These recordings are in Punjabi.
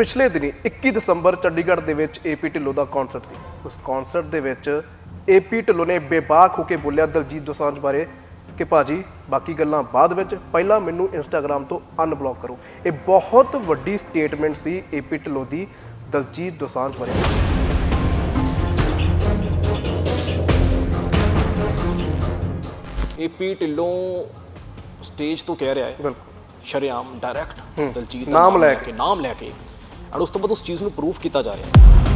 ਪਿਛਲੇ ਦਿਨੀ 21 ਦਸੰਬਰ ਚੰਡੀਗੜ੍ਹ ਦੇ ਵਿੱਚ ਏਪੀ ਢਿੱਲੋਂ ਦਾ ਕਨਸਰਟ ਸੀ। ਉਸ ਕਨਸਰਟ ਦੇ ਵਿੱਚ ਏਪੀ ਢਿੱਲੋਂ ਨੇ ਬੇਬਾਕ ਹੋ ਕੇ ਬੋਲਿਆ ਦਲਜੀਤ ਦੋਸਾਂਝ ਬਾਰੇ ਕਿ ਭਾਜੀ ਬਾਕੀ ਗੱਲਾਂ ਬਾਅਦ ਵਿੱਚ ਪਹਿਲਾਂ ਮੈਨੂੰ ਇੰਸਟਾਗ੍ਰam ਤੋਂ ਅਨਬਲੌਕ ਕਰੋ। ਇਹ ਬਹੁਤ ਵੱਡੀ ਸਟੇਟਮੈਂਟ ਸੀ ਏਪੀ ਢਿੱਲੋਂ ਦੀ ਦਲਜੀਤ ਦੋਸਾਂਝ ਬਾਰੇ। ਏਪੀ ਢਿੱਲੋਂ ਸਟੇਜ ਤੋਂ ਕਹਿ ਰਿਹਾ ਹੈ ਬਿਲਕੁਲ। ਸ਼ਰੇਆਮ ਡਾਇਰੈਕਟ ਦਲਜੀਤ ਦਾ ਨਾਮ ਲੈ ਕੇ। ਨਾਮ ਲੈ ਕੇ ਔਰ ਉਸ ਤੋਂ ਬਾਅਦ ਉਸ ਚੀਜ਼ ਨੂੰ ਪ੍ਰੂਫ ਕੀਤਾ ਜਾ ਰਿਹਾ ਹੈ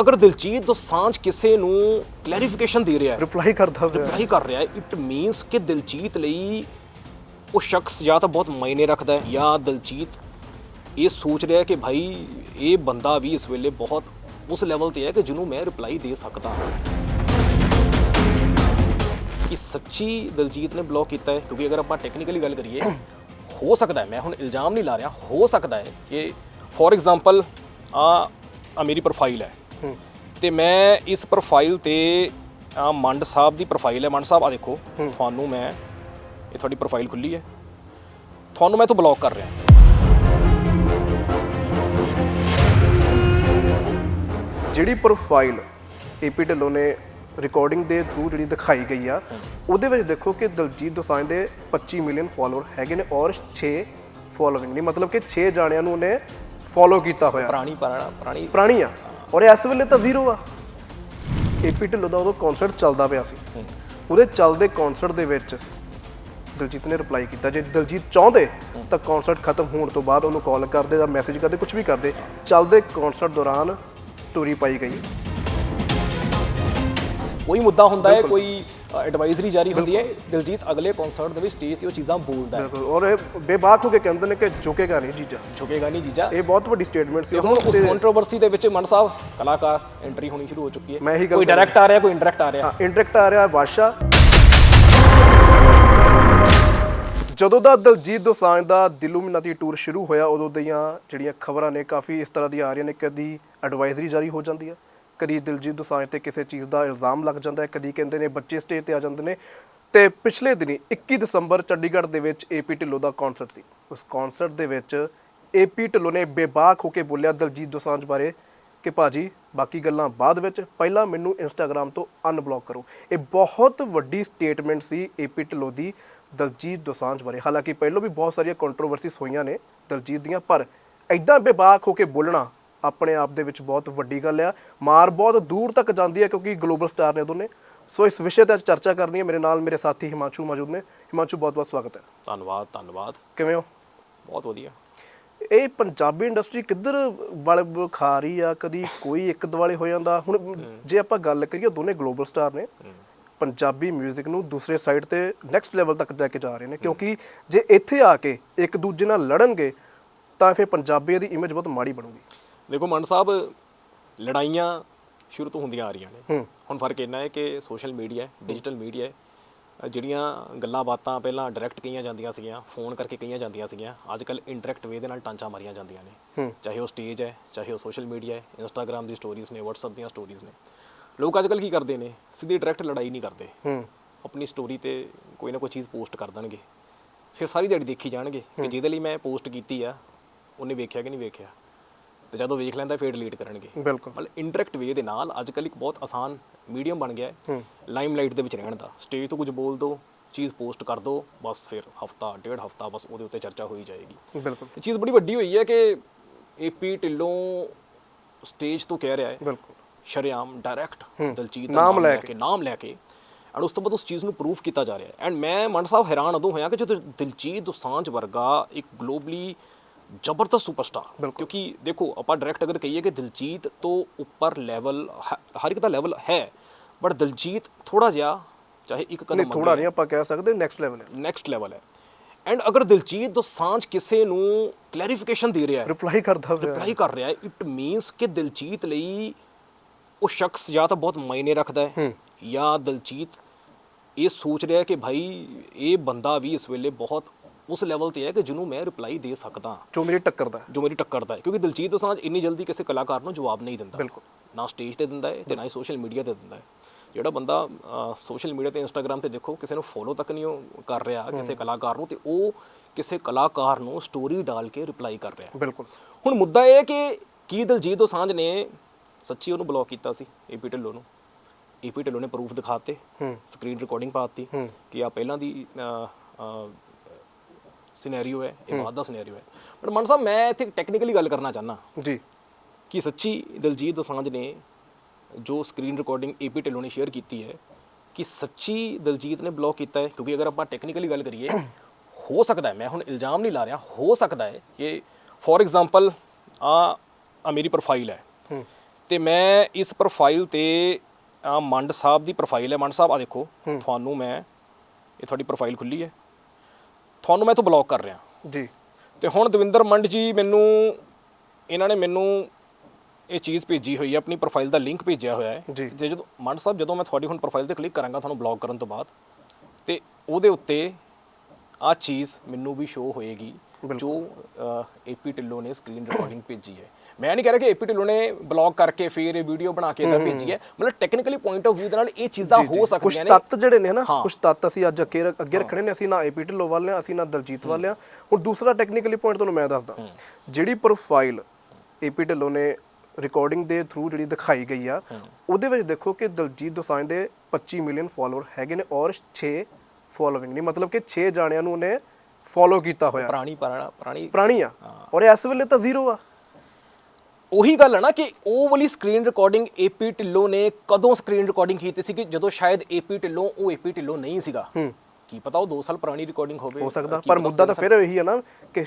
ਅਗਰ ਦਿਲਜੀਤ ਦੋਸਾਂਝ ਕਿਸੇ ਨੂੰ ਕਲੈਰੀਫਿਕੇਸ਼ਨ ਦੇ ਰਿਹਾ ਹੈ ਰਿਪਲਾਈ ਕਰਦਾ ਪਿਆ ਰਿਪਲਾਈ ਕਰ ਰਿਹਾ ਹੈ ਇਟ ਮੀਨਸ ਕਿ ਦਿਲਜੀਤ ਲਈ ਉਹ ਸ਼ਖਸ ਜਾਂ ਤਾਂ ਬਹੁਤ ਮਾਇਨੇ ਰੱਖਦਾ ਹੈ ਜਾਂ ਦਿਲਜੀਤ ਇਹ ਸੋਚ ਰਿਹਾ ਹੈ ਕਿ ਭਾਈ ਇਹ ਬੰਦਾ ਵੀ ਇਸ ਵੇਲੇ ਬਹੁਤ ਉਸ ਲੈਵਲ ਤੇ ਹੈ ਕਿ ਜਿਹਨੂੰ ਮੈਂ ਰਿਪਲਾਈ ਦੇ ਸਕਦਾ ਹਾਂ ਕਿ ਸੱਚੀ ਦਿਲਜੀਤ ਨੇ ਬਲੌਕ ਕੀਤਾ ਹੈ ਕਿਉਂਕਿ ਅਗਰ ਆਪਾਂ ਟੈਕਨੀਕਲੀ ਗੱਲ ਕਰੀਏ ਹੋ ਸਕਦਾ ਹੈ ਮੈਂ ਹੁਣ ਇਲਜ਼ਾਮ ਨਹੀਂ ਲਾ ਰਿਹਾ ਹੋ ਸਕਦਾ ਹੈ ਕਿ ਫੋਰ ਐਗਜ਼ਾਮਪਲ ਆ ਆ ਮੇਰੀ ਪ੍ਰੋਫਾਈਲ ਹੈ। ਤੇ ਮੈਂ ਇਸ ਪ੍ਰੋਫਾਈਲ ਤੇ ਆ ਮੰਡ ਸਾਹਿਬ ਦੀ ਪ੍ਰੋਫਾਈਲ ਹੈ। ਮੰਡ ਸਾਹਿਬ ਆ ਦੇਖੋ ਤੁਹਾਨੂੰ ਮੈਂ ਇਹ ਤੁਹਾਡੀ ਪ੍ਰੋਫਾਈਲ ਖੁੱਲੀ ਹੈ। ਤੁਹਾਨੂੰ ਮੈਂ ਤੋਂ ਬਲੌਕ ਕਰ ਰਿਹਾ। ਜਿਹੜੀ ਪ੍ਰੋਫਾਈਲ ਏਪੀ ਢਿੱਲੋਂ ਨੇ ਰਿਕਾਰਡਿੰਗ ਦੇ ਥਰੂ ਜਿਹੜੀ ਦਿਖਾਈ ਗਈ ਆ ਉਹਦੇ ਵਿੱਚ ਦੇਖੋ ਕਿ ਦਲਜੀਤ ਦੋਸਾਂਝ ਦੇ 25 ਮਿਲੀਅਨ ਫਾਲੋਅਰ ਹੈਗੇ ਨੇ ਔਰ 6 ਫੋਲੋਇੰਗ ਨਹੀਂ ਮਤਲਬ ਕਿ 6 ਜਾਣਿਆਂ ਨੂੰ ਉਹਨੇ ਫੋਲੋ ਕੀਤਾ ਹੋਇਆ। ਪੁਰਾਣੀ ਪੁਰਾਣਾ ਪੁਰਾਣੀ। ਆ। ਔਰ ਇਸ ਵੇਲੇ ਤਾਂ ਜ਼ੀਰੋ ਆ। ਏਪੀ ਢਿੱਲੋਂ ਦਾ ਉਦੋਂ ਕਨਸਰਟ ਚੱਲਦਾ ਪਿਆ ਸੀ। ਉਹਦੇ ਚੱਲਦੇ ਕਨਸਰਟ ਦੇ ਵਿੱਚ ਦਲਜੀਤ ਨੇ ਰਿਪਲਾਈ ਕੀਤਾ। ਜੇ ਦਲਜੀਤ ਚਾਹੁੰਦੇ ਤਾਂ ਕਨਸਰਟ ਖਤਮ ਹੋਣ ਤੋਂ ਬਾਅਦ ਉਹਨੂੰ ਕਾਲ ਕਰਦੇ ਜਾਂ ਮੈਸੇਜ ਕਰਦੇ ਕੁਝ ਵੀ ਕਰਦੇ ਚੱਲਦੇ ਕਨਸਰਟ ਦੌਰਾਨ ਸਟੋਰੀ ਪਾਈ ਗਈ। ਕੋਈ ਮੁੱਦਾ ਹੁੰਦਾ ਹੈ ਕੋਈ ਐਡਵਾਈਜ਼ਰੀ ਜਾਰੀ ਹੁੰਦੀ ਹੈ। ਦਿਲਜੀਤ ਅਗਲੇ ਕਨਸਰਟ ਦੇ ਵਿੱਚ ਸਟੇਜ ਤੇ ਉਹ ਚੀਜ਼ਾਂ ਬੋਲਦਾ ਹੈ। ਬਿਲਕੁਲ। ਔਰ ਇਹ ਬੇਬਾਕ ਹੋ ਕੇ ਕਹਿੰਦੇ ਨੇ ਕਿ ਝੁਕੇਗਾ ਨਹੀਂ ਜੀਜਾ। ਝੁਕੇਗਾ ਨਹੀਂ ਜੀਜਾ। ਇਹ ਬਹੁਤ ਵੱਡੀ ਸਟੇਟਮੈਂਟ ਸੀ। ਹੁਣ ਉਸ ਕੰਟਰੋਵਰਸੀ ਦੇ ਵਿੱਚ ਮਨ ਸਾਹਿਬ ਕਲਾਕਾਰ ਐਂਟਰੀ ਹੋਣੀ ਸ਼ੁਰੂ ਹੋ ਚੁੱਕੀ ਹੈ। ਕੋਈ ਡਾਇਰੈਕਟ ਆ ਰਿਹਾ ਕੋਈ ਇੰਡਾਇਰੈਕਟ ਆ ਰਿਹਾ। ਹਾਂ ਇੰਟਰੈਕਟ ਆ ਰਿਹਾ ਬਾਦਸ਼ਾਹ ਜਦੋਂ ਦਾ ਦਲਜੀਤ ਦੋਸਾਂਝ ਦਾ ਦਿਲੂਮਿਨਾਤੀ ਟੂਰ ਸ਼ੁਰੂ ਹੋਇਆ ਉਦੋਂ ਦੀਆਂ ਜਿਹੜੀਆਂ ਖਬਰਾਂ ਨੇ ਕਾਫੀ ਇਸ ਤਰ੍ਹਾਂ ਦੀਆਂ ਆ ਰਹੀਆਂ ਨੇ ਕਦੀ ਐਡਵਾਈਜ਼ਰੀ ਜਾਰੀ ਹੋ ਜਾਂਦੀ ਹੈ। ਕਦੀ ਦਿਲਜੀਤ ਦੋਸਾਂਝ ਤੇ ਕਿਸੇ ਚੀਜ਼ ਦਾ ਇਲਜ਼ਾਮ ਲੱਗ ਜਾਂਦਾ ਹੈ, ਕਦੀ ਕਹਿੰਦੇ ਨੇ ਬੱਚੇ ਸਟੇਜ ਤੇ ਆ ਜਾਂਦੇ ਨੇ। ਤੇ ਪਿਛਲੇ ਦਿਨੀ 21 ਦਸੰਬਰ ਚੰਡੀਗੜ੍ਹ ਦੇ ਵਿੱਚ ਏਪੀ ਢਿੱਲੋਂ ਦਾ ਕਨਸਰਟ ਸੀ। ਉਸ ਕਨਸਰਟ ਦੇ ਵਿੱਚ ਏਪੀ ਢਿੱਲੋਂ ਨੇ ਬੇਬਾਕ ਹੋ ਕੇ ਬੋਲਿਆ ਦਲਜੀਤ ਦੋਸਾਂਝ ਬਾਰੇ ਕਿ ਭਾਜੀ, ਬਾਕੀ ਗੱਲਾਂ ਬਾਅਦ ਵਿੱਚ, ਪਹਿਲਾਂ ਮੈਨੂੰ ਇੰਸਟਾਗ੍ਰam ਤੋਂ ਅਨਬਲੌਕ ਕਰੋ। ਇਹ ਬਹੁਤ ਵੱਡੀ ਸਟੇਟਮੈਂਟ ਸੀ ਏਪੀ ਢਿੱਲੋਂ ਦੀ ਦਲਜੀਤ ਦੋਸਾਂਝ ਬਾਰੇ। ਹਾਲਾਂਕਿ ਪਹਿਲਾਂ ਵੀ ਬਹੁਤ ਸਾਰੀਆਂ ਕੰਟਰੋਵਰਸੀਜ਼ ਹੋਈਆਂ ਨੇ ਦਲਜੀਤ ਦੀਆਂ, ਪਰ ਐਦਾਂ ਬੇਬਾਕ ਹੋ ਕੇ ਬੋਲਣਾ ਆਪਣੇ ਆਪ ਦੇ ਵਿੱਚ ਬਹੁਤ ਵੱਡੀ ਗੱਲ ਆ। ਮਾਰ ਬਹੁਤ ਦੂਰ ਤੱਕ ਜਾਂਦੀ ਹੈ ਕਿਉਂਕਿ ਗਲੋਬਲ ਸਟਾਰ ਨੇ ਦੋਨੇ। ਸੋ ਇਸ ਵਿਸ਼ੇ ਤੇ ਅੱਜ ਚਰਚਾ ਕਰਨੀ ਹੈ ਮੇਰੇ ਨਾਲ ਮੇਰੇ ਸਾਥੀ ਹਿਮਾਂਸ਼ੂ ਮੌਜੂਦ ਨੇ। ਹਿਮਾਂਸ਼ੂ ਬਹੁਤ ਬਹੁਤ ਸਵਾਗਤ ਹੈ। ਧੰਨਵਾਦ ਧੰਨਵਾਦ। ਕਿਵੇਂ ਹੋ? ਬਹੁਤ ਵਧੀਆ। ਇਹ ਪੰਜਾਬੀ ਇੰਡਸਟਰੀ ਕਿੱਧਰ ਵਾਲੇ ਖਾ ਰਹੀ ਆ? ਕਦੀ ਕੋਈ ਇੱਕ ਦਿਵਾਲੇ ਹੋ ਜਾਂਦਾ। ਹੁਣ ਜੇ ਆਪਾਂ ਗੱਲ ਕਰੀਏ ਦੋਨੇ ਗਲੋਬਲ ਸਟਾਰ ਨੇ। ਪੰਜਾਬੀ 뮤직 ਨੂੰ ਦੂਸਰੇ ਸਾਈਡ ਤੇ ਨੈਕਸਟ ਲੈਵਲ ਤੱਕ ਲੈ ਕੇ ਜਾ ਰਹੇ ਨੇ। ਕਿਉਂਕਿ ਜੇ ਇੱਥੇ ਆ ਕੇ ਇੱਕ ਦੂਜੇ ਨਾਲ ਲੜਨਗੇ ਤਾਂ ਫਿਰ ਪੰਜਾਬੀ ਦੀ ਇਮੇਜ ਬਹੁਤ ਮਾੜੀ ਬਣੂਗੀ। ਦੇਖੋ ਮਨ ਸਾਹਿਬ ਲੜਾਈਆਂ ਸ਼ੁਰੂ ਤੋਂ ਹੁੰਦੀਆਂ ਆ ਰਹੀਆਂ ਨੇ। ਹੁਣ ਫ਼ਰਕ ਇੰਨਾ ਹੈ ਕਿ ਸੋਸ਼ਲ ਮੀਡੀਆ ਹੈ ਡਿਜੀਟਲ ਮੀਡੀਆ ਹੈ। ਜਿਹੜੀਆਂ ਗੱਲਾਂ ਬਾਤਾਂ ਪਹਿਲਾਂ ਡਾਇਰੈਕਟ ਕਹੀਆਂ ਜਾਂਦੀਆਂ ਸੀਗੀਆਂ ਫੋਨ ਕਰਕੇ ਕਹੀਆਂ ਜਾਂਦੀਆਂ ਸੀਗੀਆਂ ਅੱਜ ਕੱਲ ਇੰਟਰੈਕਟ ਵੇ ਦੇ ਨਾਲ ਟਾਂਚਾ ਮਾਰੀਆਂ ਜਾਂਦੀਆਂ ਨੇ। ਚਾਹੇ ਉਹ ਸਟੇਜ ਹੈ ਚਾਹੇ ਉਹ ਸੋਸ਼ਲ ਮੀਡੀਆ ਹੈ ਇੰਸਟਾਗ੍ਰam ਦੀ ਸਟੋਰੀਜ਼ ਨੇ WhatsApp ਦੀਆਂ ਸਟੋਰੀਜ਼ ਨੇ। ਲੋਕ ਅੱਜ ਕੱਲ ਕੀ ਕਰਦੇ ਨੇ? ਸਿੱਧੀ ਡਾਇਰੈਕਟ ਲੜਾਈ ਨਹੀਂ ਕਰਦੇ। ਆਪਣੀ ਸਟੋਰੀ ਤੇ ਕੋਈ ਨਾ ਕੋਈ ਚੀਜ਼ ਪੋਸਟ ਕਰ ਦੇਣਗੇ। ਫਿਰ ਸਾਰੀ ਦਿਹਾੜੀ ਦੇਖੀ ਜਾਣਗੇ ਕਿ ਜਿਹਦੇ ਲਈ ਮੈਂ ਪੋਸਟ ਕੀਤੀ ਆ ਉਹਨੇ ਵੇਖਿਆ ਕਿ ਨਹੀਂ ਵੇਖਿਆ? ਤੇ ਜਦੋਂ ਵੇਖ ਲੈਂਦਾ ਫਿਰ ਡਿਲੀਟ ਕਰਨਗੇ। ਬਿਲਕੁਲ। ਮਤਲਬ ਇੰਟਰੈਕਟ ਵੇ ਦੇ ਨਾਲ ਅੱਜ ਕੱਲ ਇੱਕ ਬਹੁਤ ਆਸਾਨ ਮੀਡੀਅਮ ਬਣ ਗਿਆ ਹੈ। ਲਾਈਮਲਾਈਟ ਦੇ ਵਿੱਚ ਰਹਿਣ ਦਾ। ਸਟੇਜ ਤੋਂ ਕੁਝ ਬੋਲ ਦੋ ਚੀਜ਼ ਪੋਸਟ ਕਰ ਦੋ ਬਸ ਫਿਰ ਹਫਤਾ ਡੇਢ ਹਫਤਾ ਬਸ ਉਹਦੇ ਉੱਤੇ ਚਰਚਾ ਹੋਈ ਜਾਏਗੀ। ਬਿਲਕੁਲ। ਇਹ ਚੀਜ਼ ਬੜੀ ਵੱਡੀ ਹੋਈ ਹੈ ਕਿ ਏਪੀ ਢਿੱਲੋਂ ਸਟੇਜ ਤੋਂ ਕਹਿ ਰਿਹਾ ਹੈ। ਬਿਲਕੁਲ। ਸ਼ਰੇਆਮ ਡਾਇਰੈਕਟ। ਦਲਜੀਤ ਦਾ ਨਾਮ ਲੈ ਕੇ। ਨਾਮ ਲੈ ਕੇ। ਐਂਡ ਉਸ ਤੋਂ ਬਾਅਦ ਉਸ ਚੀਜ਼ ਨੂੰ ਪ੍ਰੂਫ ਕੀਤਾ ਜਾ ਰਿਹਾ ਹੈ। ਐਂਡ ਮੈਂ ਮਨ ਸਾਹਿਬ ਹੈਰਾਨ ਉਦੋਂ ਹੋਇਆ ਕਿ ਜਦੋਂ ਦਿਲਜੀਤ ਦੋਸਾਂਝ ਵਰਗਾ ਇੱਕ ਗਲੋਬਲੀ ਜ਼ਬਰਦਸਤ ਸੁਪਰਸਟਾਰ ਕਿਉਂਕਿ ਦੇਖੋ ਆਪਾਂ ਡਾਇਰੈਕਟ ਅਗਰ ਕਹੀਏ ਕਿ ਦਿਲਜੀਤ ਤੋਂ ਉੱਪਰ ਲੈਵਲ ਹਰ ਇੱਕ ਦਾ ਲੈਵਲ ਹੈ ਬਟ ਦਿਲਜੀਤ ਥੋੜਾ ਜਿਹਾ ਚਾਹੇ ਇੱਕ ਨਹੀਂ ਕਦਮ ਥੋੜਾ ਨਹੀਂ ਆਪਾਂ ਕਹਿ ਸਕਦੇ ਨੈਕਸਟ ਲੈਵਲ ਹੈ ਨੈਕਸਟ ਲੈਵਲ ਹੈ ਐਂਡ ਅਗਰ ਦਿਲਜੀਤ ਦੋਸਾਂਝ ਕਿਸੇ ਨੂੰ ਕਲੈਰੀਫਿਕੇਸ਼ਨ ਦੇ ਰਿਹਾ ਹੈ ਰਿਪਲਾਈ ਕਰਦਾ ਪਿਆ ਰਿਪਲਾਈ ਕਰ ਰਿਹਾ ਹੈ ਇਟ ਮੀਨਸ ਕਿ ਦਿਲਜੀਤ ਲਈ ਉਹ ਸ਼ਖਸ ਜਾਂ ਤਾਂ ਬਹੁਤ ਮਾਇਨੇ ਰੱਖਦਾ ਹੈ ਜਾਂ ਦਿਲਜੀਤ ਇਹ ਸੋਚ ਰਿਹਾ ਹੈ ਕਿ ਭਾਈ ਇਹ ਬੰਦਾ ਵੀ ਇਸ ਵੇਲੇ ਬਹੁਤ ਉਸ ਲੈਵਲ ਤੇ ਹੈ ਕਿ ਜਿਹਨੂੰ ਮੈਂ ਰਿਪਲਾਈ ਦੇ ਸਕਦਾ। ਜੋ ਮੇਰੀ ਟੱਕਰ ਦਾ ਹੈ। ਜੋ ਮੇਰੀ ਟੱਕਰ ਦਾ ਹੈ। ਕਿਉਂਕਿ ਦਿਲਜੀਤ ਦੋਸਾਂਝ ਇੰਨੀ ਜਲਦੀ ਕਿਸੇ ਕਲਾਕਾਰ ਨੂੰ ਜਵਾਬ ਨਹੀਂ ਦਿੰਦਾ। ਬਿਲਕੁਲ। ਨਾ ਸਟੇਜ ਤੇ ਦਿੰਦਾ ਹੈ ਤੇ ਨਾ ਹੀ ਸੋਸ਼ਲ ਮੀਡੀਆ ਤੇ ਦਿੰਦਾ ਹੈ। ਜਿਹੜਾ ਬੰਦਾ ਸੋਸ਼ਲ ਮੀਡੀਆ ਤੇ ਇੰਸਟਾਗ੍ਰam ਤੇ ਦੇਖੋ ਕਿਸੇ ਨੂੰ ਫੋਲੋ ਤੱਕ ਨਹੀਂ ਉਹ ਕਰ ਰਿਹਾ ਕਿਸੇ ਕਲਾਕਾਰ ਨੂੰ ਤੇ ਉਹ ਕਿਸੇ ਕਲਾਕਾਰ ਨੂੰ ਸਟੋਰੀ ਡਾਲ ਕੇ ਰਿਪਲਾਈ ਕਰ ਰਿਹਾ। ਬਿਲਕੁਲ। ਹੁਣ ਮੁੱਦਾ ਇਹ ਹੈ ਕਿ ਕੀ ਦਲਜੀਤ ਦੋਸਾਂਝ ਨੇ ਸੱਚੀ ਉਹਨੂੰ ਬਲੌਕ ਕੀਤਾ ਸੀ ਏਪੀ ਢਿੱਲੋਂ ਨੂੰ? ਏਪੀ ਢਿੱਲੋਂ ਨੇ ਪ੍ਰੂਫ ਦਿਖਾਤੇ। ਹੂੰ। ਸਕਰੀਨ ਰਿਕਾਰਡਿੰਗ ਪਾਤੀ ਹੂੰ। ਕਿ ਆ ਪਹਿਲਾਂ ਦੀ ਸਿਨੈਰੀਓ ਹੈ ਇਹ ਬਾਅਦ ਦਾ ਸਿਨੈਰੀਓ ਹੈ। ਬਟ ਮਨ ਸਾਹਿਬ ਮੈਂ ਇੱਥੇ ਟੈਕਨੀਕਲੀ ਗੱਲ ਕਰਨਾ ਚਾਹਨਾ ਜੀ। ਕਿ ਸੱਚੀ ਦਲਜੀਤ ਦੋਸਾਂਝ ਨੇ ਜੋ ਸਕਰੀਨ ਰਿਕਾਰਡਿੰਗ ਏਪੀ ਢਿੱਲੋਂ ਨੇ ਸ਼ੇਅਰ ਕੀਤੀ ਹੈ ਕਿ ਸੱਚੀ ਦਲਜੀਤ ਨੇ ਬਲੌਕ ਕੀਤਾ ਹੈ? ਕਿਉਂਕਿ ਅਗਰ ਆਪਾਂ ਟੈਕਨੀਕਲੀ ਗੱਲ ਕਰੀਏ ਹੋ ਸਕਦਾ ਹੈ ਮੈਂ ਹੁਣ ਇਲਜ਼ਾਮ ਨਹੀਂ ਲਾ ਰਿਹਾ ਹੋ ਸਕਦਾ ਹੈ ਕਿ ਫੋਰ ਐਗਜ਼ਾਮਪਲ ਆ ਆ ਮੇਰੀ ਪ੍ਰੋਫਾਈਲ ਹੂੰ। ਤੇ ਮੈਂ ਇਸ ਪ੍ਰੋਫਾਈਲ ਤੇ ਆ ਮੰਡ ਸਾਹਿਬ ਦੀ ਪ੍ਰੋਫਾਈਲ ਹੈ। ਮੰਡ ਸਾਹਿਬ ਆ ਦੇਖੋ ਤੁਹਾਨੂੰ ਮੈਂ ਇਹ ਤੁਹਾਡੀ ਪ੍ਰੋਫਾਈਲ ਖੁੱਲੀ ਹੈ। ਤੁਹਾਨੂੰ ਮੈਂ ਇੱਥੋਂ ਬਲੌਕ ਕਰ ਰਿਹਾ। ਜੀ। ਤੇ ਹੁਣ ਦਵਿੰਦਰ ਮੰਡ ਜੀ ਮੈਨੂੰ ਇਹਨਾਂ ਨੇ ਮੈਨੂੰ ਇਹ ਚੀਜ਼ ਭੇਜੀ ਹੋਈ ਹੈ ਆਪਣੀ ਪ੍ਰੋਫਾਈਲ ਦਾ ਲਿੰਕ ਭੇਜਿਆ ਹੋਇਆ ਹੈ। ਜੀ। ਜੇ ਜਦੋਂ ਮੰਡ ਸਾਹਿਬ ਜਦੋਂ ਮੈਂ ਤੁਹਾਡੀ ਹੁਣ ਪ੍ਰੋਫਾਈਲ ਤੇ ਕਲਿੱਕ ਕਰਾਂਗਾ ਤੁਹਾਨੂੰ ਬਲੌਕ ਕਰਨ ਤੋਂ ਬਾਅਦ ਤੇ ਉਹਦੇ ਉੱਤੇ ਆ ਚੀਜ਼ ਮੈਨੂੰ ਵੀ ਸ਼ੋ ਹੋਏਗੀ ਜੋ ਏਪੀ ਢਿੱਲੋਂ ਨੇ ਸਕਰੀਨ ਰਿਕਾਰਡਿੰਗ ਭੇਜੀ ਹੈ। ਮੈਂ ਨਹੀਂ ਕਹਿ ਰਿਹਾ ਕਿ ਏਪੀ ਢਿੱਲੋਂ ਨੇ ਬਲੌਕ ਕਰਕੇ ਫਿਰ ਇਹ ਵੀਡੀਓ ਬਣਾ ਕੇ ਤਾਂ ਭੇਜੀ ਹੈ। ਮਤਲਬ ਟੈਕਨੀਕਲੀ ਪੁਆਇੰਟ ਆਫ View ਦੇ ਨਾਲ ਇਹ ਚੀਜ਼ਾਂ ਹੋ ਕੁਝ ਸਕਦੀਆਂ ਨੇ। ਤੱਤ ਜਿਹੜੇ ਨੇ ਨਾ। ਕੁਝ ਤੱਤ ਅਸੀਂ ਅੱਜ ਅੱਗੇ ਅੱਗੇ ਰੱਖਣੇ ਨੇ ਅਸੀਂ ਨਾ ਏਪੀ ਢਿੱਲੋਂ ਵਾਲੇ ਆ ਅਸੀਂ ਨਾ ਦਲਜੀਤ ਵਾਲੇ ਆ ਹੁਣ ਦੂਸਰਾ ਟੈਕਨੀਕਲੀ ਪੁਆਇੰਟ ਤੁਹਾਨੂੰ ਮੈਂ ਦੱਸਦਾ। ਜਿਹੜੀ ਪ੍ਰੋਫਾਈਲ ਏਪੀ ਢਿੱਲੋਂ ਨੇ ਰਿਕਾਰਡਿੰਗ ਦੇ ਥਰੂ ਜਿਹੜੀ ਦਿਖਾਈ ਗਈ ਆ ਉਹਦੇ ਵਿੱਚ ਦੇਖੋ ਕਿ ਦਲਜੀਤ ਦੋਸਾਂਝ ਦੇ 25 ਮਿਲੀਅਨ ਫਾਲੋਅਰ ਹੈਗੇ ਨੇ ਔਰ 6 ਫੋਲੋਇੰਗ ਨਹੀਂ ਮਤਲਬ ਕਿ 6 ਜਾਣਿਆਂ ਨੂੰ ਉਹਨੇ ਫੋਲੋ ਕੀਤਾ ਹੋਇਆ। ਪੁਰਾਣੀ ਪੁਰਾਣਾ ਪੁਰਾਣੀ। ਪੁਰਾਣੀ ਆ। ਔਰ ਇਸ ਵੇਲੇ ਤਾਂ ਜ਼ੀਰੋ ਆ। ਉਹੀ ਗੱਲ ਹੈ ਨਾ ਕਿ ਉਹ ਵਾਲੀ ਸਕਰੀਨ ਰਿਕਾਰਡਿੰਗ ਏਪੀ ਢਿੱਲੋਂ ਨੇ ਕਦੋਂ ਸਕਰੀਨ ਰਿਕਾਰਡਿੰਗ ਕੀਤੀ ਸੀ ਕਿ ਜਦੋਂ ਸ਼ਾਇਦ ਏਪੀ ਢਿੱਲੋਂ ਉਹ ਏਪੀ ਢਿੱਲੋਂ ਨਹੀਂ ਸੀਗਾ। ਕੀ ਪਤਾ ਉਹ 2 ਸਾਲ ਪੁਰਾਣੀ ਰਿਕਾਰਡਿੰਗ ਹੋਵੇ ਹੋ ਸਕਦਾ ਪਰ ਮੁੱਦਾ ਤਾਂ ਫਿਰ ਇਹੀ ਹੈ ਨਾ ਕਿ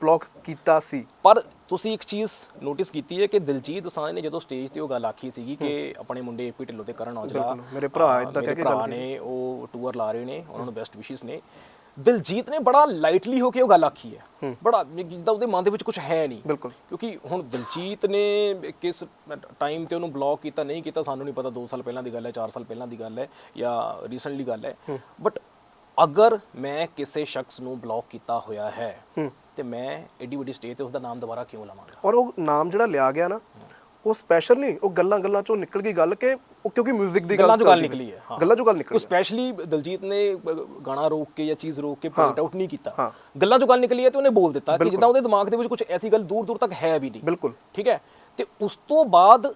ਬਲੌਕ ਕੀਤਾ ਸੀ। ਪਰ ਤੁਸੀਂ ਇੱਕ ਚੀਜ਼ ਨੋਟਿਸ ਕੀਤੀ ਹੈ ਕਿ ਦਿਲਜੀਤ ਦੋਸਾਂਝ ਨੇ ਜਦੋਂ ਸਟੇਜ ਤੇ ਉਹ ਗੱਲ ਆਖੀ ਸੀਗੀ ਕਿ ਆਪਣੇ ਮੁੰਡੇ ਏਪੀ ਢਿੱਲੋਂ ਤੇ ਕਰਨ ਔਜਲਾ ਮੇਰੇ ਭਰਾ ਏਦਾਂ ਕਹਿ ਕੇ ਗੱਲ ਨੇ ਉਹ ਟੂਰ ਲਾ ਰਹੇ ਨੇ ਉਹਨਾਂ ਨੂੰ ਬੈਸਟ ਵਿਸ਼ੇਸ ਨੇ। ਦਿਲਜੀਤ ਨੇ ਬੜਾ ਲਾਈਟਲੀ ਹੋ ਕੇ ਉਹ ਗੱਲ ਆਖੀ ਹੈ। ਬੜਾ ਜਿੱਦਾਂ ਉਹਦੇ ਮਨ ਦੇ ਵਿੱਚ ਕੁਝ ਹੈ ਨਹੀਂ। ਬਿਲਕੁਲ। ਕਿਉਂਕਿ ਹੁਣ ਦਿਲਜੀਤ ਨੇ ਕਿਸ ਟਾਈਮ ਤੇ ਉਹਨੂੰ ਬਲੌਕ ਕੀਤਾ ਨਹੀਂ ਕੀਤਾ ਸਾਨੂੰ ਨਹੀਂ ਪਤਾ 2 ਸਾਲ ਪਹਿਲਾਂ ਦੀ ਗੱਲ ਹੈ 4 ਸਾਲ ਪਹਿਲਾਂ ਦੀ ਗੱਲ ਹੈ ਜਾਂ ਰੀਸੈਂਟਲੀ ਗੱਲ ਹੈ। ਬਟ ਅਗਰ ਮੈਂ ਕਿਸੇ ਸ਼ਖਸ ਨੂੰ ਬਲੌਕ ਕੀਤਾ ਹੋਇਆ ਹੈ ਤੇ ਮੈਂ ਐਡੀ ਵੱਡੀ ਸਟੇਜ ਤੇ ਉਸ ਦਾ ਨਾਮ ਦੁਬਾਰਾ ਕਿਉਂ ਲਵਾਂਗਾ? ਔਰ ਉਹ ਨਾਮ ਜਿਹੜਾ ਲਿਆ ਗਿਆ ਨਾ ਉਹ ਸਪੈਸ਼ਲ ਨਹੀਂ ਉਹ ਗੱਲਾਂ ਗੱਲਾਂ ਚੋਂ ਨਿਕਲ ਗਈ ਗੱਲ ਕਿ ਉਹ ਕਿਉਂਕਿ 뮤직 ਦੀ ਗੱਲਾਂ ਚੋਂ ਗੱਲ ਨਿਕਲੀ ਹੈ ਗੱਲਾਂ ਚੋਂ ਗੱਲ ਉਹ ਨਿਕਲੀ ਹੈ। ਸਪੈਸ਼ਲੀ ਦਲਜੀਤ ਨੇ ਗਾਣਾ ਰੋਕ ਕੇ ਜਾਂ ਚੀਜ਼ ਰੋਕ ਕੇ ਪੁਆਇੰਟ ਆਊਟ ਨਹੀਂ ਕੀਤਾ। ਗੱਲਾਂ ਚੋਂ ਗੱਲ ਨਿਕਲੀ ਹੈ ਤੇ ਉਹਨੇ ਬੋਲ ਦਿੱਤਾ ਕਿ ਜਿੱਦਾਂ ਉਹਦੇ ਦਿਮਾਗ ਦੇ ਵਿੱਚ ਕੁਝ ਐਸੀ ਗੱਲ ਦੂਰ ਦੂਰ ਤੱਕ ਹੈ ਵੀ ਨਹੀਂ। ਬਿਲਕੁਲ। ਠੀਕ ਹੈ? ਤੇ ਉਸ ਤੋਂ ਬਾਅਦ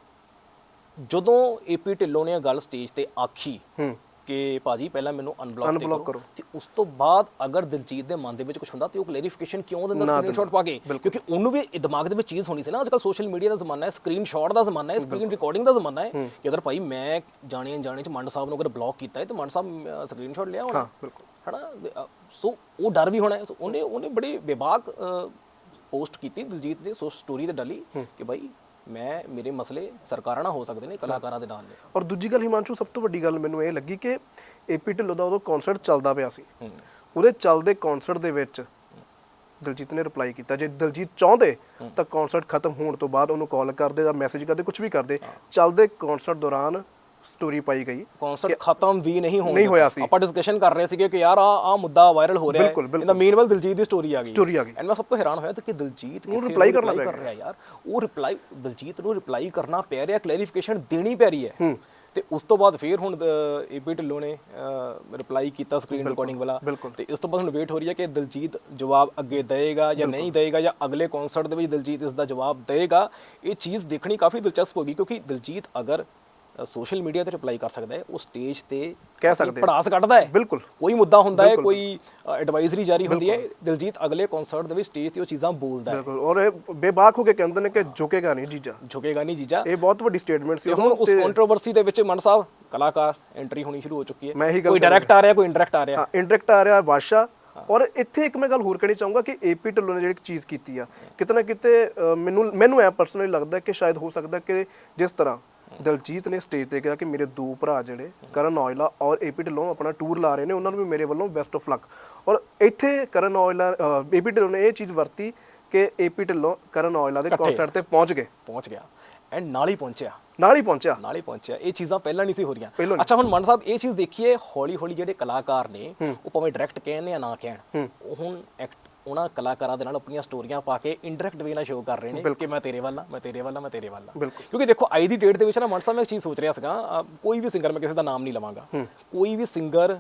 ਜਦੋਂ ਏਪੀ ਢਿੱਲੋਂ ਨੇ ਗੱਲ ਸਟੇਜ ਤੇ ਆਖੀ ਹੂੰ। ਕਿ ਭਾਜੀ ਪਹਿਲਾਂ ਮੈਨੂੰ ਅਨਬਲੌਕ ਕਰੋ। ਤੇ ਉਸ ਤੋਂ ਬਾਅਦ ਅਗਰ ਦਿਲਜੀਤ ਦੇ ਮਨ ਦੇ ਵਿੱਚ ਕੁਝ ਹੁੰਦਾ ਤੇ ਉਹ ਕਲੈਰੀਫਿਕੇਸ਼ਨ ਕਿਉਂ ਦਿੰਦਾ ਸਕਰੀਨਸ਼ਾਟ। ਪਾ ਕੇ? ਕਿਉਂਕਿ ਉਹਨੂੰ ਵੀ ਦਿਮਾਗ ਦੇ ਵਿੱਚ ਚੀਜ਼ ਹੋਣੀ ਸੀ ਨਾ। ਅੱਜਕੱਲ ਸੋਸ਼ਲ ਮੀਡੀਆ ਦਾ ਜ਼ਮਾਨਾ ਹੈ ਸਕਰੀਨਸ਼ਾਟ ਦਾ ਜ਼ਮਾਨਾ ਹੈ ਸਕਰੀਨ ਰਿਕਾਰਡਿੰਗ ਦਾ ਜ਼ਮਾਨਾ ਹੈ ਕਿ ਅਗਰ ਭਾਈ ਮੈਂ ਜਾਣੇ ਅਣਜਾਣੇ ਚ ਮੰਡ ਸਾਹਿਬ ਨੂੰ ਅਗਰ ਬਲੌਕ ਕੀਤਾ ਹੈ ਤੇ ਮੰਡ ਸਾਹਿਬ ਸਕਰੀਨਸ਼ਾਟ ਲਿਆ ਹੋਣਾ। ਹਾਂ ਬਿਲਕੁਲ। ਅ, ਸੋ ਉਹ ਡਰ ਵੀ ਹੋਣਾ ਹੈ। ਸੋ ਉਹਨੇ ਉਹਨੇ ਬੜੀ ਬੇਬਾਕ ਪੋਸਟ ਕੀਤੀ ਦਿਲਜੀਤ ਦੇ ਸੋ ਸਟੋਰੀ ਤੇ ਡਾਲੀ ਕਿ ਭਾਈ ਮੈਂ ਮੇਰੇ ਮਸਲੇ ਸਰਕਾਰਾਂ ਨਾਲ ਹੋ ਸਕਦੇ ਨੇ ਕਲਾਕਾਰਾਂ ਦੇ ਨਾਲ ਨੇ। ਔਰ ਦੂਜੀ ਗੱਲ ਹਿਮਾਂਸ਼ੂ ਸਭ ਤੋਂ ਵੱਡੀ ਗੱਲ ਮੈਨੂੰ ਇਹ ਲੱਗੀ ਕਿ ਏਪੀ ਢਿੱਲੋਂ ਦਾ ਉਦੋਂ ਕਨਸਰਟ ਚੱਲਦਾ ਪਿਆ ਸੀ। ਉਹਦੇ ਚੱਲਦੇ ਕਨਸਰਟ ਦੇ ਵਿੱਚ ਦਲਜੀਤ ਨੇ ਰਿਪਲਾਈ ਕੀਤਾ ਜੇ ਦਲਜੀਤ ਚਾਹੁੰਦੇ ਤਾਂ ਕਨਸਰਟ ਖਤਮ ਹੋਣ ਤੋਂ ਬਾਅਦ ਉਹਨੂੰ ਕਾਲ ਕਰਦੇ ਜਾਂ ਮੈਸੇਜ ਕਰਦੇ ਕੁਝ ਵੀ ਕਰਦੇ। ਚੱਲਦੇ ਕਨਸਰਟ ਦੌਰਾਨ ਸਟੋਰੀ ਪਾਈ ਗਈ ਕਨਸਰਟ ਖਤਮ ਵੀ ਨਹੀਂ ਹੋਣ ਨਹੀਂ ਹੋਇਆ। ਸੀ। ਆਪਾਂ ਡਿਸਕਸ਼ਨ ਕਰ ਰਹੇ ਸੀਗੇ ਕਿ ਯਾਰ ਆ ਆ ਮੁੱਦਾ ਵਾਇਰਲ ਹੋ ਰਿਹਾ ਬਿਲਕੁਲ। ਇਹਦਾ ਮੇਨਵਲ ਦਿਲਜੀਤ ਦੀ ਸਟੋਰੀ ਆ ਗਈ Story ਆ ਗਈ। ਐਂਡ ਮੈਂ ਸਭ ਤੋਂ ਹੈਰਾਨ ਹੋਇਆ ਕਿ ਦਿਲਜੀਤ ਨੂੰ ਕਰਨਾ reply ਪੈ ਕਰ ਰਿਹਾ ਯਾਰ ਉਹ ਰਿਪਲਾਈ ਦਿਲਜੀਤ ਨੂੰ ਰਿਪਲਾਈ ਕਰਨਾ ਪੈ ਰਿਹਾ ਕਲੈਰੀਫਿਕੇਸ਼ਨ ਦੇਣੀ ਪੈ ਰਹੀ ਹੈ ਹੂੰ। ਤੇ ਉਸ ਤੋਂ ਬਾਅਦ ਫੇਰ ਹੁਣ ਏਪੀ ਢਿੱਲੋਂ ਨੇ ਰਿਪਲਾਈ ਕੀਤਾ ਸਕਰੀਨ ਰਿਕਾਰਡਿੰਗ ਵਾਲਾ। ਤੇ ਇਸ ਤੋਂ ਬਾਅਦ ਹੁਣ ਵੇਟ ਹੋ ਰਹੀ ਹੈ ਕਿ ਦਿਲਜੀਤ ਜਵਾਬ ਅੱਗੇ ਦੇਏਗਾ ਜਾਂ ਨਹੀਂ ਦੇਏਗਾ ਜਾਂ ਅਗਲੇ ਕਨਸਰਟ ਦੇ ਵਿੱਚ ਦਿਲਜੀਤ ਇਸ ਦਾ ਜਵਾਬ ਦੇਏਗਾ ਇਹ ਚੀਜ਼ ਦੇਖਣੀ ਕਾਫੀ ਦਿਲਚਸਪ ਹੋਗੀ ਕਿਉਂਕਿ ਦਿਲਜੀਤ ਅਗਰ ਸੋਸ਼ਲ ਮੀਡੀਆ ਤੇ ਰਿਪਲਾਈ ਕਰ ਸਕਦਾ ਹੈ ਉਹ ਸਟੇਜ ਤੇ ਕਹਿ ਸਕਦੇ। ਪੜਾਸ ਕੱਢਦਾ ਹੈ। ਬਿਲਕੁਲ। ਕੋਈ ਮੁੱਦਾ ਹੁੰਦਾ ਹੈ ਕੋਈ ਐਡਵਾਈਜ਼ਰੀ ਜਾਰੀ ਹੁੰਦੀ ਹੈ ਦਿਲਜੀਤ ਅਗਲੇ ਕਨਸਰਟ ਦੇ ਵਿੱਚ ਸਟੇਜ ਤੇ ਉਹ ਚੀਜ਼ਾਂ ਬੋਲਦਾ ਹੈ। ਬਿਲਕੁਲ। ਔਰ ਇਹ ਬੇਬਾਕ ਹੋ ਕੇ ਕਹਿੰਦੇ ਨੇ ਕਿ ਝੁਕੇਗਾ ਨਹੀਂ ਜੀਜਾ। ਝੁਕੇਗਾ ਨਹੀਂ ਜੀਜਾ। ਇਹ ਬਹੁਤ ਵੱਡੀ ਸਟੇਟਮੈਂਟ ਸੀ ਹੁਣ ਉਸ ਕੰਟਰੋਵਰਸੀ ਦੇ ਵਿੱਚ ਮਨ ਸਾਹਿਬ ਕਲਾਕਾਰ ਐਂਟਰੀ ਹੋਣੀ ਸ਼ੁਰੂ ਹੋ ਚੁੱਕੀ ਹੈ। ਕੋਈ ਡਾਇਰੈਕਟ ਆ ਰਿਹਾ ਕੋਈ ਇਨਡਾਇਰੈਕਟ ਆ ਰਿਹਾ। ਹਾਂ ਇੰਡਾਇਰੈਕਟ ਆ ਰਿਹਾ ਵਾਸ਼ਾ। ਔਰ ਇੱਥੇ ਇੱਕ ਮੈਂ ਗੱਲ ਹੋਰ ਕਹਿਣੀ ਚਾਹੂੰਗਾ ਕਿ ਏਪੀ ਢਿੱਲੋਂ ਨੇ ਜਿਹੜੀ ਚੀਜ਼ ਕੀਤੀ ਆ ਕਿਤੇ ਨਾ ਕਿਤੇ ਮੈਨੂੰ ਮੈਨੂੰ ਐ ਪਰਸਨਲੀ ਲੱਗਦਾ ਕਿ ਸ਼ਾਇਦ ਹੋ ਸਕਦਾ ਕਿ ਜਿਸ ਤਰ੍ਹਾਂ ਦਲਜੀਤ ਨੇ ਸਟੇਜ ਤੇ ਕਿਹਾ ਕਿ ਮੇਰੇ ਦੋ ਭਰਾ ਜਿਹੜੇ ਕਰਨ ਔਜਲਾ ਔਰ ਏਪੀ ਢਿੱਲੋਂ ਆਪਣਾ ਟੂਰ ਲਾ ਰਹੇ ਨੇ ਉਹਨਾਂ ਨੂੰ ਵੀ ਮੇਰੇ ਵੱਲੋਂ ਬੈਸਟ ਆਫ ਲੱਕ ਔਰ ਇੱਥੇ ਕਰਨ ਔਜਲਾ ਏਪੀ ਢਿੱਲੋਂ ਨੇ ਇਹ ਚੀਜ਼ ਵਰਤੀ ਕਿ ਏਪੀ ਢਿੱਲੋਂ ਕਰਨ ਔਜਲਾ ਦੇ ਕਨਸਰਟ ਤੇ ਪਹੁੰਚ ਗਏ। ਪਹੁੰਚ ਗਿਆ। ਐਂਡ ਨਾਲ ਹੀ ਪਹੁੰਚਿਆ। ਨਾਲ ਹੀ ਪਹੁੰਚਿਆ। ਨਾਲ ਹੀ ਪਹੁੰਚਿਆ। ਇਹ ਚੀਜ਼ਾਂ ਪਹਿਲਾਂ ਨਹੀਂ ਸੀ ਹੋ ਪਹਿਲਾਂ ਰਹੀਆਂ ਨਹੀਂ। ਅੱਛਾ ਹੁਣ ਮਨ ਸਾਹਿਬ ਇਹ ਚੀਜ਼ ਦੇਖੀਏ ਹੌਲੀ ਹੌਲੀ ਜਿਹੜੇ ਕਲਾਕਾਰ ਨੇ ਉਹ ਭਾਵੇਂ ਡਾਇਰੈਕਟ ਕਹਿਣ ਜਾਂ ਨਾ ਕਹਿਣ ਉਹ ਹੁਣ ਐਕਟ ਉਹਨਾਂ ਕਲਾਕਾਰਾਂ ਦੇ ਨਾਲ ਆਪਣੀਆਂ ਸਟੋਰੀਆਂ ਪਾ ਕੇ ਇਨਡਾਇਰੈਕਟ ਵੇ ਨਾਲ ਸ਼ੋਅ ਕਰ ਰਹੇ ਨੇ ਕਿ ਮੈਂ ਤੇਰੇ ਵੱਲ ਆ ਮੈਂ ਤੇਰੇ ਵੱਲ ਆ ਮੈਂ ਤੇਰੇ ਵੱਲ ਆ। ਕਿਉਂਕਿ ਦੇਖੋ ਅੱਜ ਦੀ ਡੇਟ ਦੇ ਵਿੱਚ ਨਾ ਮਨ ਸਾਹਿਬ ਮੈਂ ਇੱਕ ਚੀਜ਼ ਸੋਚ ਰਿਹਾ ਸੀਗਾ ਕੋਈ ਵੀ ਸਿੰਗਰ ਮੈਂ ਕਿਸੇ ਦਾ ਨਾਮ ਨਹੀਂ ਲਵਾਂਗਾ। ਕੋਈ ਵੀ singer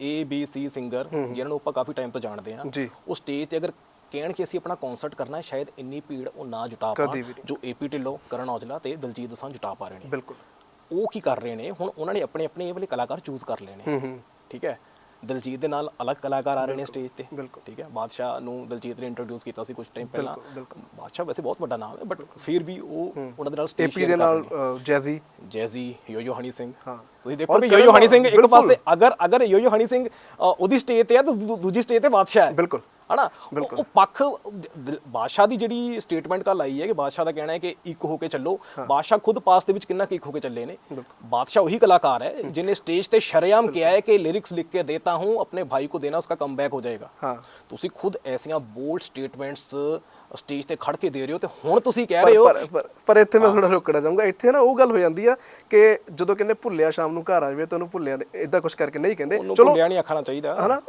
A B C singer ਜਿਹਨਾਂ ਨੂੰ ਆਪਾਂ ਕਾਫੀ ਟਾਈਮ ਤੋਂ ਜਾਣਦੇ ਜੀ। ਉਹ ਸਟੇਜ ਤੇ ਅਗਰ ਕਹਿਣ ਕਿ ਅਸੀਂ ਆਪਣਾ ਕਨਸਰਟ ਕਰਨਾ ਹੈ ਸ਼ਾਇਦ ਇੰਨੀ ਭੀੜ ਉਹ ਨਾ ਜੁਟਾ ਨਹੀਂ। ਜੋ ਏਪੀ ਢਿੱਲੋਂ ਕਰਨ ਔਜਲਾ ਤੇ ਦਲਜੀਤ ਦੋਸਾਂਝ ਜੁਟਾ ਪਾ ਰਹੇ ਨੇ। ਬਿਲਕੁਲ। ਉਹ ਕੀ ਕਰ ਰਹੇ ਨੇ? ਹੁਣ ਉਹਨਾਂ ਨੇ ਆਪਣੇ ਆਪਣੇ ਇਹ ਵਾਲੇ ਕਲਾਕਾਰ ਚੂਜ਼ ਕਰ ਲਏ ਨੇ। ਠੀਕ ਹੈ? ਦਲਜੀਤ ਦੇ ਨਾਲ ਅਲੱਗ ਕਲਾਕਾਰ ਆ ਰਹੇ ਨੇ ਸਟੇਜ ਤੇ। ਠੀਕ ਹੈ ਬਾਦਸ਼ਾਹ ਨੂੰ ਦਲਜੀਤ ਨੇ ਇੰਟਰੋਡਿਊਸ ਕੀਤਾ ਸੀ ਕੁਝ ਟਾਈਮ ਪਹਿਲਾਂ। ਬਾਦਸ਼ਾਹ ਵੈਸੇ ਬਹੁਤ ਵੱਡਾ ਨਾਮ ਹੈ ਬਟ ਫਿਰ ਵੀ ਉਹ ਉਹਨਾਂ ਦੇ ਨਾਲ ਸਟੇਜ ਦੇ ਨਾਲ ਜੈਜ਼ੀ। ਜੈਜ਼ੀ ਯੋਯੋ ਹਨੀ ਸਿੰਘ। ਹਾਂ। ਤੁਸੀਂ ਦੇਖੋ ਕਿ ਯੋਯੋ ਹਨੀ ਸਿੰਘ ਇੱਕ। ਪਾਸੇ ਅਗਰ ਅਗਰ ਯੋਯੋ ਹਨੀ ਸਿੰਘ ਉਹਦੀ ਸਟੇਜ ਤੇ ਹੈ ਤਾਂ ਦੂਜੀ ਸਟੇਜ ਤੇ ਬਾਦਸ਼ਾਹ ਹੈ। ਬਿਲਕੁਲ। ਹਨਾ? ਉਹ ਪੱਖ ਬਾਦਸ਼ਾਹ ਦੀ ਜਿਹੜੀ ਸਟੇਟਮੈਂਟ ਕੱਲ ਆਈ ਹੈ ਕਿ ਬਾਦਸ਼ਾਹ ਦਾ ਕਹਿਣਾ ਹੈ ਕਿ ਇੱਕ ਹੋ ਕੇ ਚੱਲੋ। ਬਾਦਸ਼ਾਹ ਖੁਦ ਪਾਸ ਦੇ ਵਿੱਚ ਕਿੰਨਾ ਕਿ ਇੱਕ ਹੋ ਕੇ ਚੱਲੇ ਨੇ। ਬਾਦਸ਼ਾਹ ਉਹੀ ਕਲਾਕਾਰ ਹੈ ਜਿਨੇ ਸਟੇਜ ਤੇ ਸ਼ਰਿਆਮ ਕਿਹਾ ਹੈ ਕਿ ਲਿਰਿਕਸ ਲਿਖ ਕੇ ਦੇਤਾ ਹੂੰ ਆਪਣੇ ਭਾਈ ਕੋ ਦੇਣਾ ਉਸਕਾ ਕਮਬੈਕ ਹੋ ਜਾਏਗਾ। ਤੁਸੀਂ ਖੁਦ ਐਸੀਆਂ ਬੋਲਡ ਸਟੇਟਮੈਂਟਸ ਸਟੇਜ ਤੇ ਖੜ ਕੇ ਦੇ ਰਹੇ ਹੋ ਤੇ ਹੁਣ ਤੁਸੀਂ ਕਹਿ ਰਹੇ ਹੋ ਪਰ ਪਰ ਪਰ ਇੱਥੇ ਮੈਂ ਥੋੜਾ ਰੋਕਣਾ ਚਾਹੂੰਗਾ। ਇੱਥੇ ਨਾ ਉਹ ਗੱਲ ਹੋ ਜਾਂਦੀ ਆ ਕਿ ਜਦੋਂ ਕਹਿੰਦੇ ਭੁੱਲਿਆ ਸ਼ਾਮ ਨੂੰ ਘਰ ਆ ਜਾਵੇ ਤਾਂ ਉਹਨੂੰ ਭੁੱਲਿਆ ਇਦਾਂ ਕੁਝ ਕਰਕੇ ਨਹੀਂ ਕਹਿੰਦੇ। ਉਹਨੂੰ ਚਲੋ ਭੁੱਲਿਆ ਨਹੀਂ ਆਖਣਾ ਚਾਹੀਦਾ। ਹਨਾ?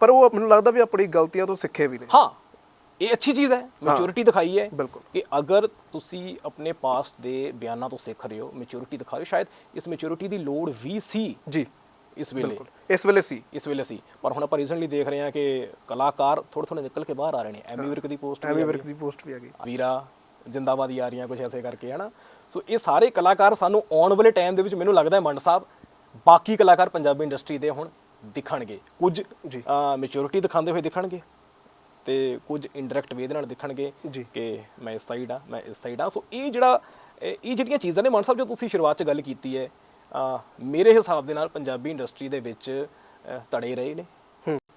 ਪਰ ਉਹ ਮੈਨੂੰ ਲੱਗਦਾ ਵੀ ਆਪਣੀ ਗਲਤੀਆਂ ਤੋਂ ਸਿੱਖੇ ਵੀ ਨੇ। ਹਾਂ। ਇਹ ਅੱਛੀ ਚੀਜ਼ ਹੈ। ਮੈਚੁਰਿਟੀ ਦਿਖਾਈ ਹੈ ਬਿਲਕੁਲ। ਕਿ ਅਗਰ ਤੁਸੀਂ ਆਪਣੇ ਪਾਸਟ ਦੇ ਬਿਆਨਾਂ ਤੋਂ ਸਿੱਖ ਰਹੇ ਹੋ ਮੈਚੁਰਿਟੀ ਦਿਖਾ ਰਹੇ ਹੋ ਸ਼ਾਇਦ ਇਸ ਮੈਚੁਰਿਟੀ ਦੀ ਲੋੜ ਵੀ ਸੀ ਜੀ। ਇਸ ਵੇਲੇ। ਇਸ ਵੇਲੇ ਸੀ। ਇਸ ਵੇਲੇ ਸੀ। ਪਰ ਹੁਣ ਆਪਾਂ ਰੀਸੈਂਟਲੀ ਦੇਖ ਰਹੇ ਹਾਂ ਕਿ ਕਲਾਕਾਰ ਥੋੜੇ ਥੋੜੇ ਨਿਕਲ ਕੇ ਬਾਹਰ ਆ ਰਹੇ ਨੇ। ਐਮੀ ਵਿਰਕ ਦੀ ਪੋਸਟ ਐਮੀ ਵਰਕ ਦੀ ਪੋਸਟ ਵੀ ਆ ਗਈ। ਵੀਰਾ ਜਿੰਦਾਬਾਦੀ ਆ ਰਹੀਆਂ ਕੁਝ ਐਸੇ ਕਰਕੇ ਹਨਾ? ਸੋ ਇਹ ਸਾਰੇ ਕਲਾਕਾਰ ਸਾਨੂੰ ਆਉਣ ਵਾਲੇ ਟਾਈਮ ਦੇ ਵਿੱਚ ਮੈਨੂੰ ਲੱਗਦਾ ਹੈ ਮੰਡ ਸਾਹਿਬ ਬਾਕੀ ਕਲਾਕਾਰ ਪੰਜਾਬੀ ਇੰਡਸਟਰੀ ਦੇ ਹੁਣ ਦਿਖਣਗੇ। ਕੁਝ ਜੀ। ਮੈਚੁਰਿਟੀ ਦਿਖਾਉਂਦੇ ਹੋਏ ਦਿਖਣਗੇ ਤੇ ਕੁਝ ਇਨਡਾਇਰੈਕਟ ਵੇ ਦੇ ਨਾਲ ਦਿਖਣਗੇ ਜੀ। ਕਿ ਮੈਂ ਇਸ ਸਾਈਡ ਆ ਮੈਂ ਇਸ ਸਾਈਡ ਆ ਸੋ ਇਹ ਜਿਹੜਾ ਇਹ ਜਿਹੜੀਆਂ ਚੀਜ਼ਾਂ ਨੇ ਮੰਡ ਸਾਹਿਬ ਜੋ ਤੁਸੀਂ ਸ਼ੁਰੂਆਤ 'ਚ ਗੱਲ ਕੀਤੀ ਹੈ ਮੇਰੇ ਹਿਸਾਬ ਦੇ ਨਾਲ ਪੰਜਾਬੀ ਇੰਡਸਟਰੀ ਦੇ ਵਿੱਚ ਤੜੇ ਰਹੇ ਨੇ।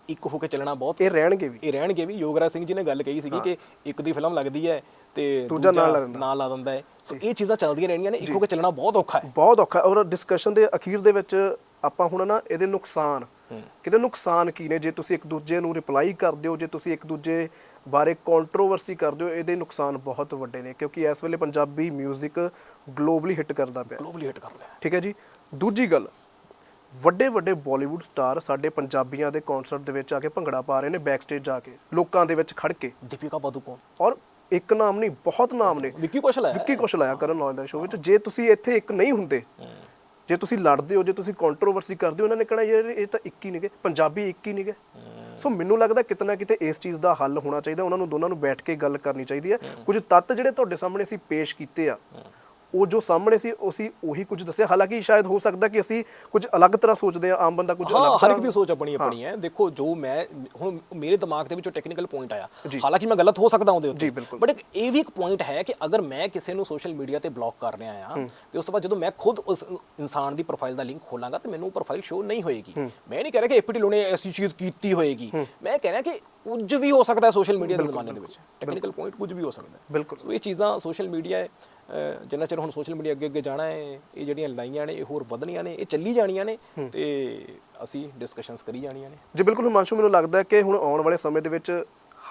ਇੱਕ ਹੋ ਕੇ ਚੱਲਣਾ ਬਹੁਤ ਇਹ ਰਹਿਣਗੇ ਵੀ। ਇਹ ਰਹਿਣਗੇ ਵੀ। ਯੋਗਰਾਜ ਸਿੰਘ ਜੀ ਨੇ ਗੱਲ ਕਹੀ ਸੀਗੀ ਕਿ ਇੱਕ ਦੀ ਫਿਲਮ ਲੱਗਦੀ ਹੈ ਤੇ ਦੂਜਾ ਨਾਲ ਲਾ ਦਿੰਦਾ। ਨਾਲ ਲਾ ਦਿੰਦਾ ਹੈ। ਸੋ ਇਹ ਚੀਜ਼ਾਂ ਚੱਲਦੀਆਂ ਰਹਿਣੀਆਂ ਨੇ। ਇੱਕ ਹੋ ਕੇ ਚੱਲਣਾ ਬਹੁਤ ਔਖਾ ਹੈ। ਬਹੁਤ ਔਖਾ ਔਰ ਡਿਸਕਸ਼ਨ ਦੇ ਅਖੀਰ ਦੇ ਵਿੱਚ ਆਪਾਂ ਹੁਣ ਨਾ ਇਹਦੇ ਨੁਕਸਾਨ। ਕਿਤੇ ਨੁਕਸਾਨ ਕੀ ਨੇ? ਜੇ ਤੁਸੀਂ ਇੱਕ ਦੂਜੇ ਨੂੰ ਰਿਪਲਾਈ ਕਰਦੇ ਹੋ ਜੇ ਤੁਸੀਂ ਇੱਕ ਦੂਜੇ ਬਾਰੇ ਕੰਟਰੋਵਰਸੀ ਕਰਦੇ ਹੋ ਇਹਦੇ ਨੁਕਸਾਨ ਬਹੁਤ ਵੱਡੇ ਨੇ। ਕਿਉਂਕਿ ਇਸ ਵੇਲੇ ਪੰਜਾਬੀ 뮤직 ਗਲੋਬਲੀ ਹਿੱਟ ਕਰਦਾ ਪਿਆ। ਗਲੋਬਲੀ ਹਿੱਟ ਕਰ ਲਿਆ ਠੀਕ ਹੈ ਜੀ? ਦੂਜੀ ਗੱਲ ਵੱਡੇ ਵੱਡੇ ਬਾਲੀਵੁੱਡ ਸਟਾਰ ਸਾਡੇ ਪੰਜਾਬੀਆਂ ਦੇ ਕਨਸਰਟ ਦੇ ਵਿੱਚ ਆ ਕੇ ਭੰਗੜਾ ਪਾ ਰਹੇ ਨੇ ਬੈਕ ਸਟੇਜ ਜਾ ਕੇ ਲੋਕਾਂ ਦੇ ਵਿੱਚ ਖੜ ਕੇ। ਦੀਪਿਕਾ ਪਾਦੂਕੋਣ। ਔਰ ਇੱਕ ਨਾਮ ਨਹੀਂ ਬਹੁਤ ਨਾਮ ਨੇ। ਵਿੱਕੀ ਕੌਸ਼ਲ ਹੈ ਵਿੱਕੀ ਕੁਛ ਲਾਇਆ ਕਰਨ ਔਜਲਾ ਸ਼ੋਅ ਵਿੱਚ। ਜੇ ਤੁਸੀਂ ਇੱਥੇ ਇੱਕ ਨਹੀਂ ਹੁੰਦੇ ਜੇ ਤੁਸੀਂ ਲੜਦੇ ਹੋ ਜੇ ਤੁਸੀਂ ਕੰਟਰੋਵਰਸੀ ਕਰਦੇ ਹੋ ਇਹਨਾਂ ਨੇ ਕਹਿਣਾ ਯਾਰ ਇਹ ਤਾਂ ਇੱਕ ਹੀ ਨੇਗੇ ਪੰਜਾਬੀ ਇੱਕ ਹੀ ਨੇਗੇ। ਸੋ ਮੈਨੂੰ ਲੱਗਦਾ ਕਿਤਨਾ ਕਿਤੇ ਇਸ ਚੀਜ਼ ਦਾ ਹੱਲ ਹੋਣਾ ਚਾਹੀਦਾ ਉਹਨਾਂ ਨੂੰ ਦੋਨਾਂ ਨੂੰ ਬੈਠ ਕੇ ਗੱਲ ਕਰਨੀ ਚਾਹੀਦੀ ਹੈ। ਕੁਝ ਤੱਤ ਜਿਹੜੇ ਤੁਹਾਡੇ ਸਾਹਮਣੇ ਅਸੀਂ ਪੇਸ਼ ਕੀਤੇ ਆ ਉਹ ਜੋ ਸਾਹਮਣੇ ਸੀ ਅਸੀਂ ਉਹੀ ਕੁਝ ਦੱਸਿਆ। ਹਾਲਾਂਕਿ ਸ਼ਾਇਦ ਹੋ ਸਕਦਾ ਕਿ ਅਸੀਂ ਕੁਝ ਅਲੱਗ ਤਰ੍ਹਾਂ ਸੋਚਦੇ ਆ ਆਮ ਬੰਦਾ ਕੁਝ ਹਾਂ ਅਲੱਗ ਹਰ ਇੱਕ ਤਰ੍ਹਾਂ ਦੀ ਸੋਚ ਆਪਣੀ ਆਪਣੀ ਹੈ। ਦੇਖੋ ਜੋ ਮੈਂ ਹੁਣ ਮੇਰੇ ਦਿਮਾਗ ਦੇ ਵਿੱਚ ਟੈਕਨੀਕਲ ਪੁਆਇੰਟ ਆਇਆ। ਜੀ। ਹਾਲਾਂਕਿ ਮੈਂ ਗਲਤ ਹੋ ਸਕਦਾ ਉਹਦੇ ਉੱਤੇ। ਬਿਲਕੁਲ। ਬਟ ਇੱਕ ਇਹ ਵੀ ਇੱਕ ਪੁਆਇੰਟ ਹੈ ਕਿ ਅਗਰ ਮੈਂ ਕਿਸੇ ਨੂੰ ਸੋਸ਼ਲ ਮੀਡੀਆ ਤੇ ਬਲੌਕ ਕਰ ਰਿਹਾ ਆ ਤੇ ਉਸ ਤੋਂ ਬਾਅਦ ਜਦੋਂ ਮੈਂ ਖੁਦ ਉਸ ਇਨਸਾਨ ਦੀ ਪ੍ਰੋਫਾਈਲ ਦਾ ਲਿੰਕ ਖੋਲਾਂਗਾ ਤੇ ਮੈਨੂੰ ਪ੍ਰੋਫਾਈਲ ਸ਼ੋ ਨਹੀਂ ਹੋਏਗੀ। ਮੈਂ ਨਹੀਂ ਕਹਿ ਰਿਹਾ ਕਿ ਏਪੀਟੀ ਨੇ ਐਸੀ ਚੀਜ਼ ਕੀਤੀ ਹੋਏਗੀ। ਮੈਂ ਕਹਿ ਰਿਹਾ ਕਿ ਕੁਝ ਵੀ ਹੋ ਸਕਦਾ ਹੈ ਸੋਸ਼ਲ ਮੀਡੀਆ ਦੇ ਜ਼ਮਾਨੇ ਦੇ ਵਿੱਚ। ਟੈਕਨੀਕਲ ਪੁਆਇੰਟ ਕੁਝ ਵੀ ਹੋ ਸਕਦਾ ਹੈ। ਬਿਲਕੁਲ। ਸੋ ਇਹ ਚੀਜ਼ਾਂ ਸੋਸ਼ਲ ਮੀਡੀਆ ਜਿੰਨਾ ਚਿਰ ਹੁਣ ਸੋਸ਼ਲ ਮੀਡੀਆ ਅੱਗੇ ਅੱਗੇ ਜਾਣਾ ਹੈ ਇਹ ਜਿਹੜੀਆਂ ਲੜਾਈਆਂ ਨੇ ਇਹ ਹੋਰ ਵਧਣੀਆਂ ਨੇ ਇਹ ਚੱਲੀ ਜਾਣੀਆਂ ਨੇ ਤੇ ਅਸੀਂ ਡਿਸਕਸ਼ਨਸ ਕਰੀ ਜਾਣੀਆਂ ਨੇ। ਜੀ ਬਿਲਕੁਲ ਹਿਮਾਂਸ਼ੂ ਮੈਨੂੰ ਲੱਗਦਾ ਹੈ ਕਿ ਹੁਣ ਆਉਣ ਵਾਲੇ ਸਮੇਂ ਦੇ ਵਿੱਚ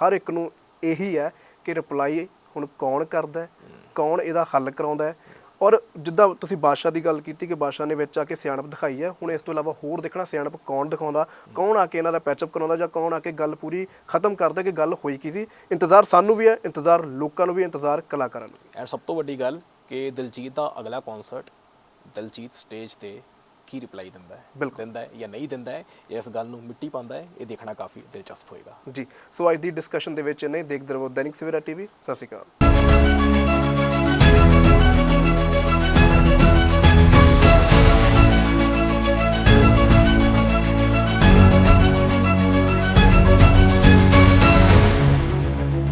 ਹਰ ਇੱਕ ਨੂੰ ਇਹੀ ਹੈ ਕਿ ਰਿਪਲਾਈ ਹੁਣ ਕੌਣ ਕਰਦਾ ਹੈ। ਕੌਣ ਇਹਦਾ ਹੱਲ ਕਰਾਉਂਦਾ ਹੈ ਔਰ ਜਿੱਦਾਂ ਤੁਸੀਂ ਬਾਦਸ਼ਾਹ ਦੀ ਗੱਲ ਕੀਤੀ ਕਿ ਬਾਦਸ਼ਾਹ ਨੇ ਵਿੱਚ ਆ ਕੇ ਸਿਆਣਪ ਦਿਖਾਈ ਹੈ ਹੁਣ ਇਸ ਤੋਂ ਇਲਾਵਾ ਹੋਰ ਦੇਖਣਾ ਸਿਆਣਪ ਕੌਣ ਦਿਖਾਉਂਦਾ? ਕੌਣ ਆ ਕੇ ਇਹਨਾਂ ਦਾ ਪੈਚਅਪ ਕਰਾਉਂਦਾ ਜਾਂ ਕੌਣ ਆ ਕੇ ਗੱਲ ਪੂਰੀ ਖਤਮ ਕਰਦਾ ਕਿ ਗੱਲ ਹੋਈ ਕੀ ਸੀ? ਇੰਤਜ਼ਾਰ ਸਾਨੂੰ ਵੀ ਹੈ ਇੰਤਜ਼ਾਰ ਲੋਕਾਂ ਨੂੰ ਵੀ ਇੰਤਜ਼ਾਰ ਕਲਾਕਾਰਾਂ ਨੂੰ ਵੀ। ਐਂਡ ਸਭ ਤੋਂ ਵੱਡੀ ਗੱਲ ਕਿ ਦਿਲਜੀਤ ਦਾ ਅਗਲਾ ਕਨਸਰਟ ਦਿਲਜੀਤ ਸਟੇਜ ਤੇ ਕੀ ਰਿਪਲਾਈ ਦਿੰਦਾ ਹੈ। ਦਿੰਦਾ ਹੈ ਜਾਂ ਨਹੀਂ ਦਿੰਦਾ ਹੈ? ਇਸ ਗੱਲ ਨੂੰ ਮਿੱਟੀ ਪਾਉਂਦਾ ਹੈ ਇਹ ਦੇਖਣਾ ਕਾਫੀ ਦਿਲਚਸਪ ਹੋਏਗਾ। ਜੀ ਸੋ ਅੱਜ ਦੀ ਡਿਸਕਸ਼ਨ ਦੇ ਵਿੱਚ ਨਹੀਂ ਦੇਖਦੇ ਰਹੋ ਦੈਨਿਕ ਸਵੇਰਾ ਟੀਵੀ ਸਤਿ ਸ਼੍ਰੀ ਅਕਾਲ।